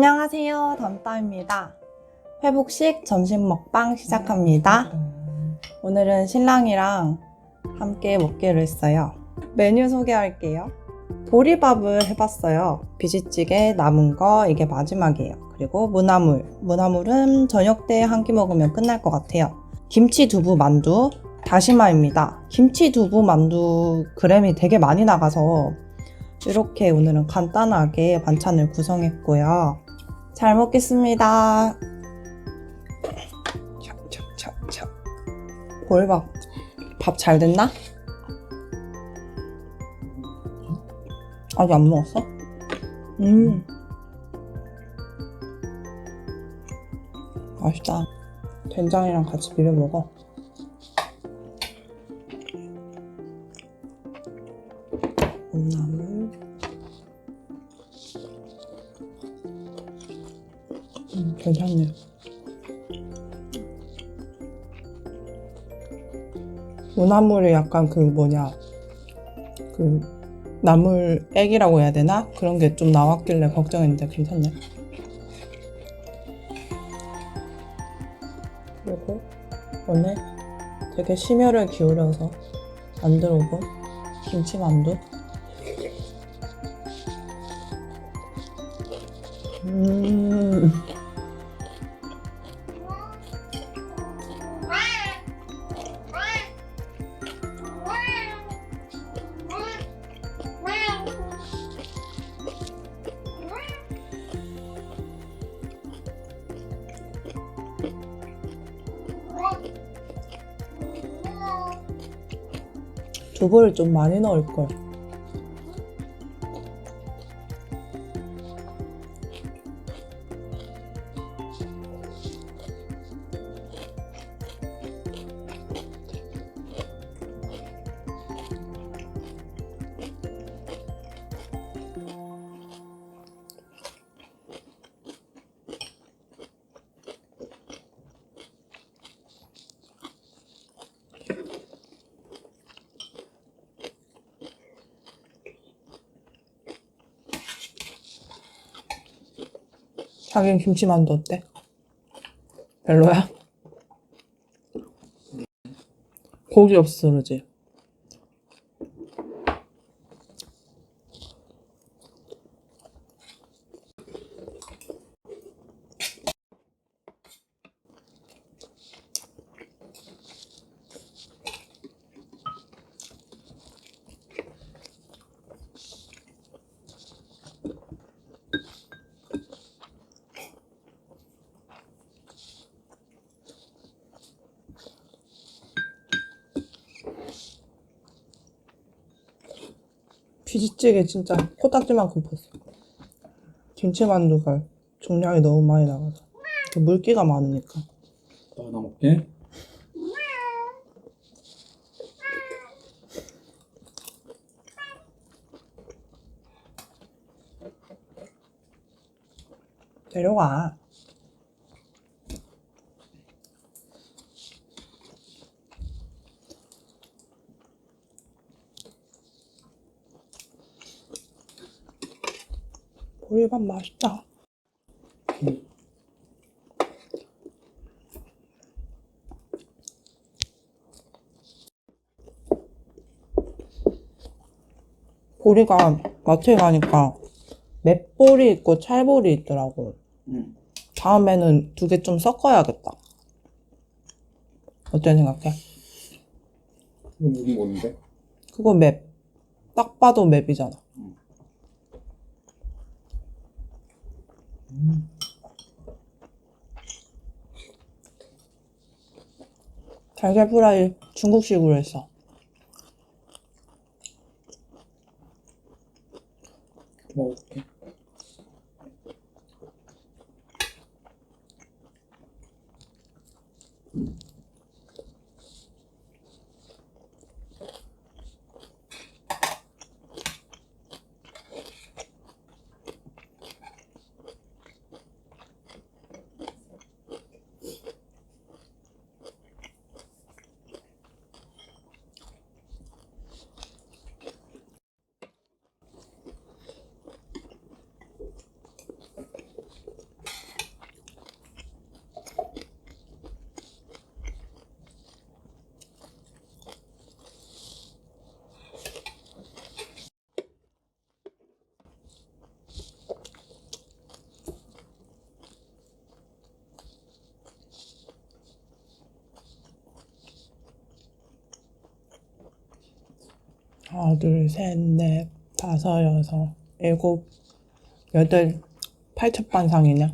안녕하세요. 담따입니다. 회복식 점심 먹방 시작합니다. 오늘은 신랑이랑 함께 먹기로 했어요. 메뉴 소개할게요. 보리밥을 해봤어요. 비지찌개 남은 거 이게 마지막이에요. 그리고 무나물. 무나물은 저녁 때 한 끼 먹으면 끝날 것 같아요. 김치 두부 만두 다시마입니다. 김치 두부 만두 그램이 되게 많이 나가서 이렇게 오늘은 간단하게 반찬을 구성했고요. 잘 먹겠습니다. 찹찹찹찹. 보리밥 밥 잘 됐나? 아직 안 먹었어? 음. 맛있다. 된장이랑 같이 비벼 먹어. 무나물이 약간 그 뭐냐, 그 나물 액이라고 해야 되나? 그런 게 좀 나왔길래 걱정했는데 괜찮네. 그리고 오늘 되게 심혈을 기울여서 만들어 본 김치만두. 음. 두부를 좀 많이 넣을 걸. 자기는 김치만두 어때? 별로야? 고기 없어 그러지? 비지찌개 진짜 코딱지만큼 컸어. 김치만두가 종량이 너무 많이 나가서 그 물기가 많으니까. 나 하나 먹게. 데려가. 보리밥 맛있다. 보리가 마트에 가니까 맵보리 있고 찰보리 있더라고. 응. 다음에는 두 개 좀 섞어야겠다. 어때 생각해? 이거 무슨 뭔데? 그거 맵. 딱 봐도 맵이잖아. 달걀 프라이 중국식으로 했어. 먹을게. 하나, 둘, 셋, 넷, 다섯, 여섯, 일곱, 여덟, 팔첩 반상이냐?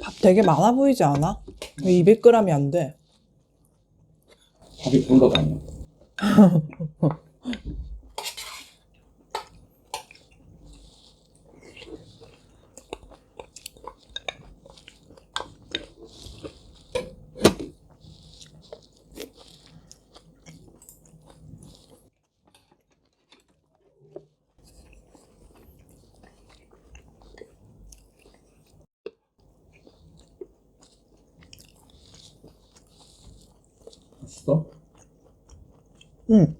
밥 되게 많아 보이지 않아? 왜 200g이 안 돼? 밥이 별로 아니야. 응.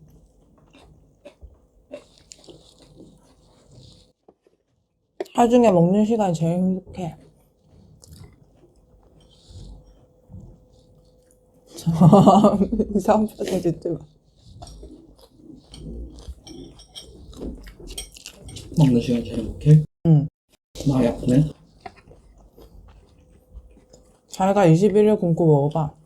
하중에 먹는 시간이 제일 행복해. 이상한 표정 짓지 마. 먹는 시간 제일 행복해? 응. 마음이 아프네? 자기가 21일 굶고 먹어봐.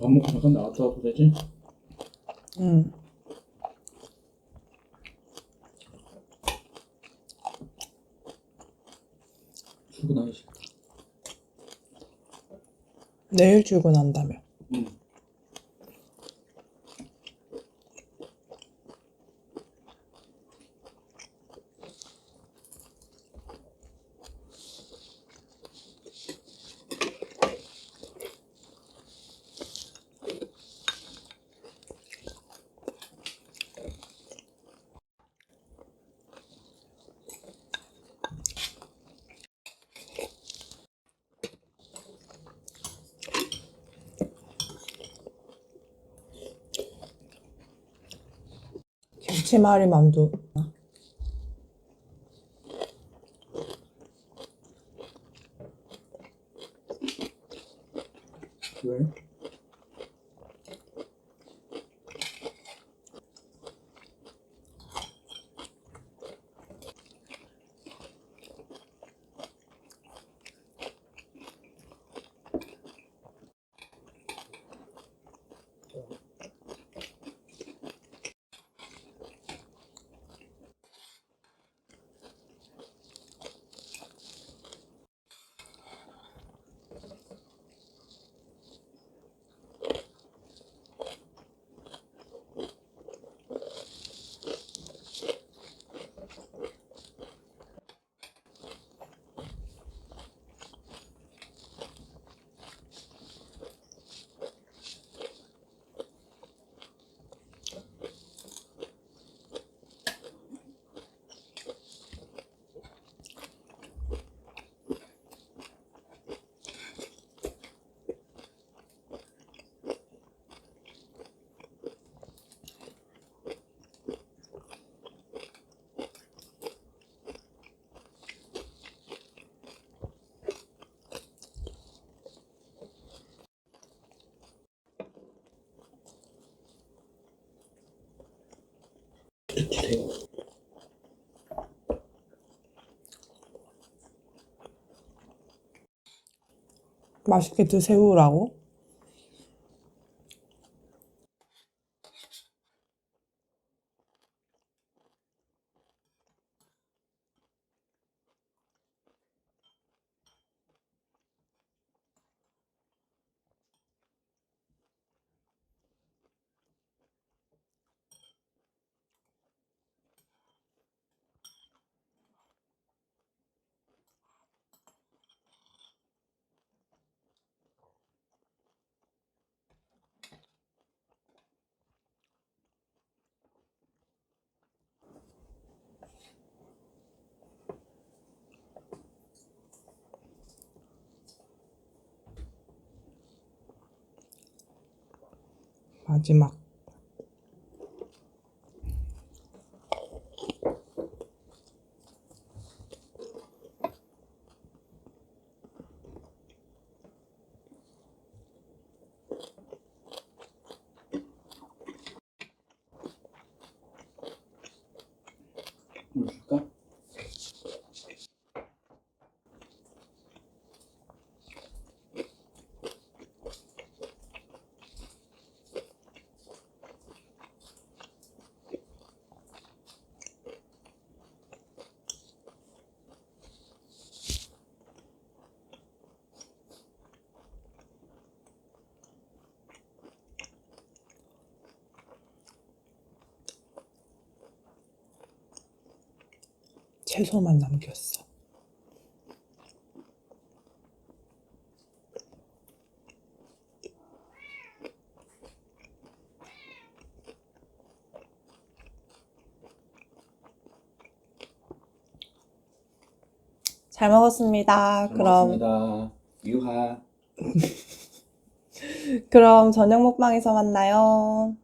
밥 먹고 잠깐 나갔다 와도 되지? 응. 출근하기 싫다. 내일 출근한다며. 응. 김 치말이 만두. 왜? 주세요. 맛있게 드세요라고? 마지막. 채소만 남겼어. 잘 먹었습니다. 잘 그럼 먹었습니다. 유하. 그럼 저녁 먹방에서 만나요.